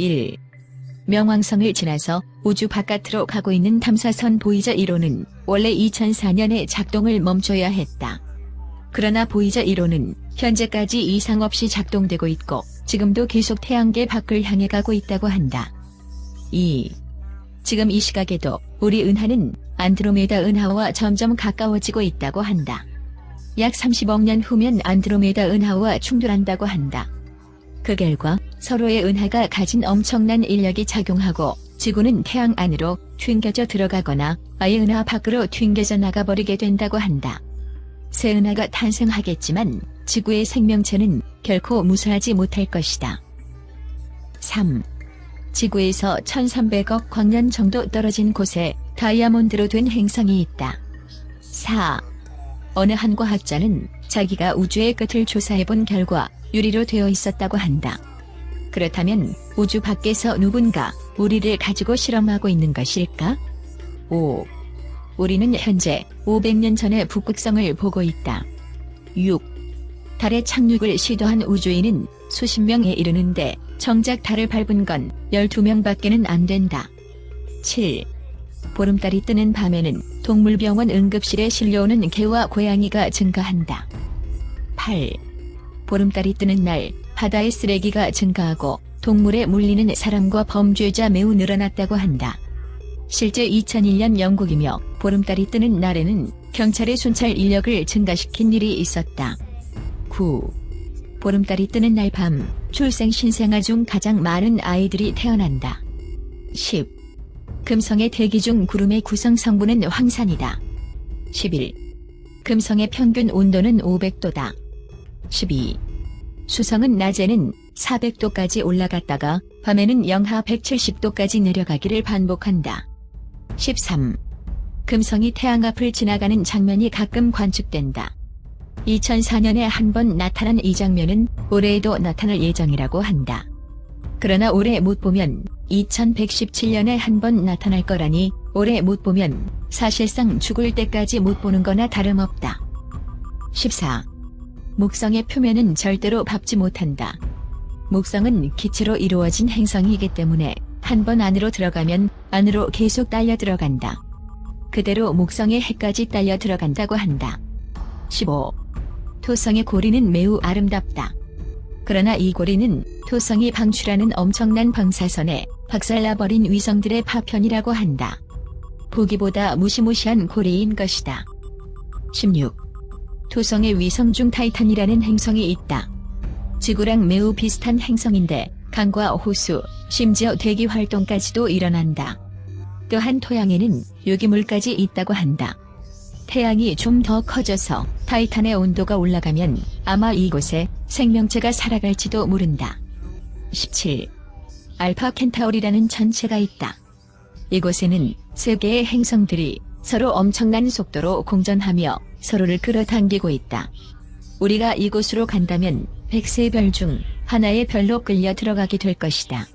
1. 명왕성을 지나서 우주 바깥으로 가고 있는 탐사선 보이저 1호는 원래 2004년에 작동을 멈춰야 했다. 그러나 보이저 1호는 현재까지 이상 없이 작동되고 있고 지금도 계속 태양계 밖을 향해 가고 있다고 한다. 2. 지금 이 시각에도 우리 은하는 안드로메다 은하와 점점 가까워지고 있다고 한다. 약 30억 년 후면 안드로메다 은하와 충돌한다고 한다. 그 결과 서로의 은하가 가진 엄청난 인력이 작용하고 지구는 태양 안으로 튕겨져 들어가거나 아예 은하 밖으로 튕겨져 나가버리게 된다고 한다. 새 은하가 탄생하겠지만 지구의 생명체는 결코 무사하지 못할 것이다. 3. 지구에서 1300억 광년 정도 떨어진 곳에 다이아몬드로 된 행성이 있다. 4. 어느 한 과학자는 자기가 우주의 끝을 조사해본 결과 유리로 되어 있었다고 한다. 그렇다면 우주 밖에서 누군가 우리를 가지고 실험하고 있는 것일까? 5. 우리는 현재 500년 전의 북극성을 보고 있다. 6. 달에 착륙을 시도한 우주인은 수십 명에 이르는데 정작 달을 밟은 건 12명밖에는 안 된다. 7. 보름달이 뜨는 밤에는 동물병원 응급실에 실려오는 개와 고양이가 증가한다. 8. 보름달이 뜨는 날 바다의 쓰레기가 증가하고 동물에 물리는 사람과 범죄자 매우 늘어났다고 한다. 실제 2001년 영국이며 보름달이 뜨는 날에는 경찰의 순찰 인력을 증가시킨 일이 있었다. 9. 보름달이 뜨는 날 밤 출생 신생아 중 가장 많은 아이들이 태어난다. 10. 금성의 대기 중 구름의 구성 성분은 황산이다. 11. 금성의 평균 온도는 500도다. 12. 수성은 낮에는 400도까지 올라갔다가 밤에는 영하 170도까지 내려가기를 반복한다. 13. 금성이 태양 앞을 지나가는 장면이 가끔 관측된다. 2004년에 한 번 나타난 이 장면은 올해에도 나타날 예정이라고 한다. 그러나 올해 못 보면 2117년에 한 번 나타날 거라니 올해 못 보면 사실상 죽을 때까지 못 보는 거나 다름없다. 14. 목성의 표면은 절대로 밟지 못한다. 목성은 기체로 이루어진 행성이기 때문에 한 번 안으로 들어가면 안으로 계속 딸려 들어간다. 그대로 목성의 해까지 딸려 들어간다고 한다. 15. 토성의 고리는 매우 아름답다. 그러나 이 고리는 토성이 방출하는 엄청난 방사선에 박살나버린 위성들의 파편이라고 한다. 보기보다 무시무시한 고리인 것이다. 16. 토성의 위성 중 타이탄이라는 행성이 있다. 지구랑 매우 비슷한 행성인데 강과 호수, 심지어 대기 활동까지도 일어난다. 또한 토양에는 유기물까지 있다고 한다. 태양이 좀 더 커져서 타이탄의 온도가 올라가면 아마 이곳에 생명체가 살아갈지도 모른다. 17. 알파 켄타우리라는 전체가 있다. 이곳에는 세 개의 행성들이 서로 엄청난 속도로 공전하며 서로를 끌어당기고 있다. 우리가 이곳으로 간다면 백세 별 중 하나의 별로 끌려 들어가게 될 것이다.